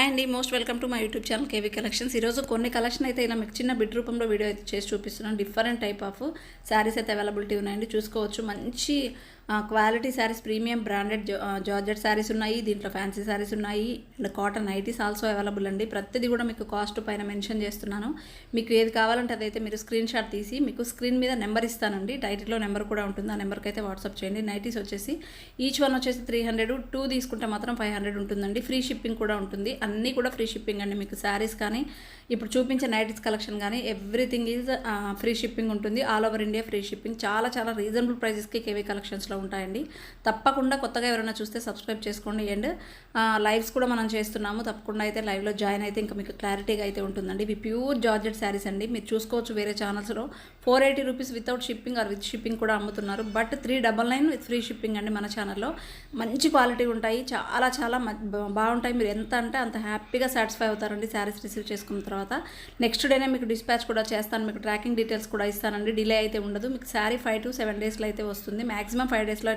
Hi అండి most welcome to my YouTube channel KV collections. ఈరోజు కొన్ని కలెక్షన్ అయితే ఇలా మీకు చిన్న బిడ్ రూపంలో వీడియో అయితే చేసి చూపిస్తున్నాను. డిఫరెంట్ టైప్ ఆఫ్ శారీస్ అయితే అవైలబిలిటీ ఉన్నాయండి. చూసుకోవచ్చు. మంచి quality sarees premium branded georgette sarees ఉన్నాయి దీంట్లో ఫ్యాన్సీ శారీస్ ఉన్నాయి and cotton nighties also available అండి. ప్రతిదీ కూడా మీకు కాస్ట్ పైన మెన్షన్ చేస్తున్నాను. మీకు ఏది కావాలంటే అదైతే మీరు స్క్రీన్ షాట్ తీసి మీకు స్క్రీన్ మీద నెంబర్ ఇస్తానండి. టైటిల్లో నెంబర్ కూడా ఉంటుంది. ఆ నెంబర్కి అయితే వాట్సాప్ చేయండి. నైటీస్ వచ్చేసి ఈచ్ వన్ వచ్చేసి త్రీ హండ్రెడ్ టూ తీసుకుంటే మాత్రం ఫైవ్ హండ్రెడ్ ఉంటుందండి. ఫ్రీ షిప్పింగ్ కూడా ఉంటుంది. అన్నీ కూడా ఫ్రీ షిప్పింగ్ అండి మీకు శారీస్ కానీ ఇప్పుడు చూపించే నైటీస్ కలెక్షన్ కానీ ఎవ్రీథింగ్ ఈజ్ ఫ్రీ షిప్పింగ్ ఉంటుంది. All over India free shipping చాలా చాలా రీజనబుల్ ప్రైజెస్కి కేవీ కలెక్షన్స్లో ఉంటాయండి. తప్పకుండా కొత్తగా ఎవరైనా చూస్తే సబ్స్క్రైబ్ చేసుకోండి. అండ్ లైవ్స్ కూడా మనం చేస్తున్నాము. తప్పకుండా అయితే లైవ్లో జాయిన్ అయితే ఇంకా మీకు క్లారిటీగా అయితే ఉంటుందండి. ఇవి ప్యూర్ జార్జెట్ శారీస్ అండి. మీరు చూసుకోవచ్చు వేరే ఛానల్స్లో. Four eighty rupees without shipping or with shipping కూడా అమ్ముతున్నారు. But three double nine with free shipping అండి మన ఛానల్లో. మంచి క్వాలిటీ ఉంటాయి. చాలా చాలా బాగుంటాయి. మీరు ఎంత అంటే అంత హ్యాపీగా సాటిస్ఫై అవుతారండి శారీస్ రిసీవ్ చేసుకున్న తర్వాత. నెక్స్ట్ డేనే మీకు డిస్పాచ్ కూడా చేస్తాను. మీకు ట్రాకింగ్ డీటెయిల్స్ కూడా ఇస్తానండి. డిలే అయితే ఉండదు. మీకు శారీ ఫైవ్ టు సెవెన్ డేస్లో అయితే వస్తుంది. మాక్సిమం ఫైవ్ డేస్లో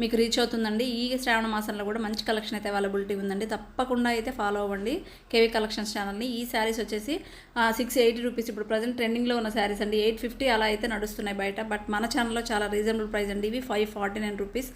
మీకు రీచ్ అవుతుందండి. ఈ శ్రావణ మాసంలో కూడా మంచి కలెక్షన్ అయితే అవైలబిలిటీ ఉందండి. తప్పకుండా అయితే ఫాలో అవ్వండి. కేవీ కలెక్షన్స్ ఛానల్ని ఈ శారీస్ వచ్చేసి సిక్స్ ఎయిటీ రూపీస్ ఇప్పుడు ప్రజెంట్ ట్రెండింగ్లో ఉన్న శారీస్ అండి. ఎయిట్ ఫిఫ్టీ అలా అయితే నడుస్తున్నాయి బయట. బట్ మన ఛానల్లో చాలా రీజనబుల్ ప్రైస్ అండి. ఇవి five forty nine rupees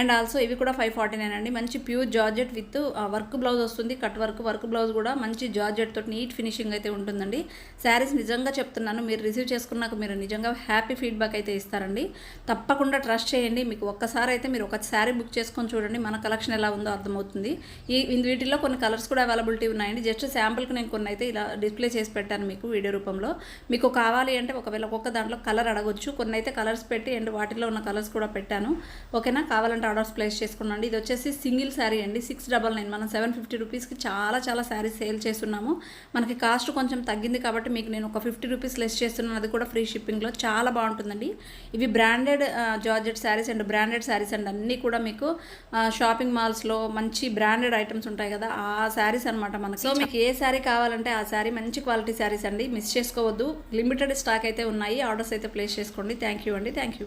and also ఇవి కూడా ఫైవ్ ఫార్టీ నైన్ అండి. మంచి pure georgette with work blouse వస్తుంది. కట్ వర్క్ వర్క్ బ్లౌజ్ కూడా మంచి జార్జెట్ తోటి నీట్ ఫినిషింగ్ అయితే ఉంటుందండి. శారీస్ నిజంగా చెప్తున్నాను మీరు రిసీవ్ చేసుకున్నాక మీరు నిజంగా హ్యాపీ ఫీడ్బ్యాక్ అయితే ఇస్తారండి. తప్పకుండా ట్రస్ట్ చేయండి. మీకు ఒక్కసారి అయితే మీరు ఒక శారీ బుక్ చేసుకొని చూడండి మన కలెక్షన్ ఎలా ఉందో అర్థమవుతుంది. ఈ వీటిల్లో వీటిలో కొన్ని కలర్స్ కూడా అవైలబిలిటీ ఉన్నాయండి. జస్ట్ శాంపుల్కి నేను కొన్ని అయితే ఇలా డిస్ప్లే చేసి పెట్టాను మీకు వీడియో రూపంలో. మీకు కావాలి అంటే ఒకవేళ ఒక్కొక్క దాంట్లో కలర్ అడగొచ్చు. కొన్ని అయితే కలర్స్ పెట్టి అండ్ వాటిలో ఉన్న కలర్స్ కూడా పెట్టాను. ఓకేనా? కావాలంటే ఆర్డర్స్ ప్లేస్ చేసుకున్నాండి ఇది వచ్చేసి సింగిల్ శారీ అండి. Six double nine. మనం సెవెన్ ఫిఫ్టీ రూపీస్కి చాలా చాలా శారీస్ సేల్ చేస్తున్నాము. మనకి కాస్ట్ కొంచెం తగ్గింది కాబట్టి మీకు నేను ఒక ఫిఫ్టీ రూపీస్ లెస్ చేస్తున్నాను. అది కూడా ఫ్రీ షిప్పింగ్లో. చాలా బాగుంటుందండి. ఇవి branded georgette sarees and branded sarees and అన్నీ కూడా మీకు షాపింగ్ మాల్స్లో మంచి బ్రాండెడ్ ఐటమ్స్ ఉంటాయి కదా ఆ శారీస్ అనమాట మనకి. సో మీకు ఏ శారీ కావాలంటే ఆ శారీ మంచి క్వాలిటీ శారీస్ అండి. మిస్ చేసుకోవద్దు. లిమిటెడ్ స్టాక్ అయితే ఉన్నాయి. ఆర్డర్స్ అయితే ప్లేస్ చేసుకోండి. థ్యాంక్ యూ అండి. Thank you